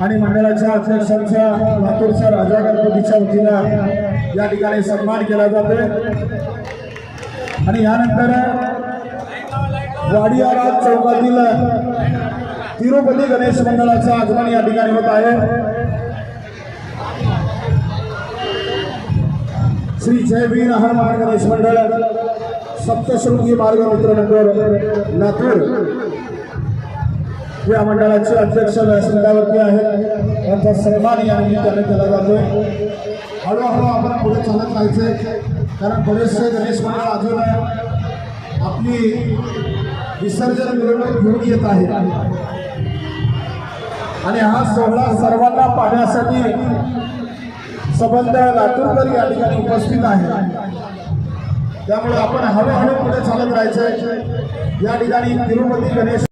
आणि मंडळाच्या अध्यक्षांचा लातूरच्या राजा गणपतीच्या वतीनं या ठिकाणी सन्मान केला जातोय आणि यानंतर वाडियारा चौकातील तिरुपती गणेश मंडळाचं आगमन या ठिकाणी होत आहे. श्री जयवीर हनुमान गणेश मंडळ सप्तशृंगी मार्ग मित्र नगर लातूर. या मंडळाचे अध्यक्ष व्यासपीठावरती आहेत. त्यांचा सन्मान या निमित्ताने केला जातोय हळूहळू आपण पुढे चालत राहायचंय कारण बरेचसे गणेश मंडळ अजून आपली विसर्जन मिरवणूक घेऊन येत आहे आणि हा सोहळा सर्वांना पाहण्यासाठी संबंध लातूरकर या ठिकाणी उपस्थित आहे त्यामुळे आपण हळूहळू पुढे चालत राहायचंय या ठिकाणी तिरुपती गणेश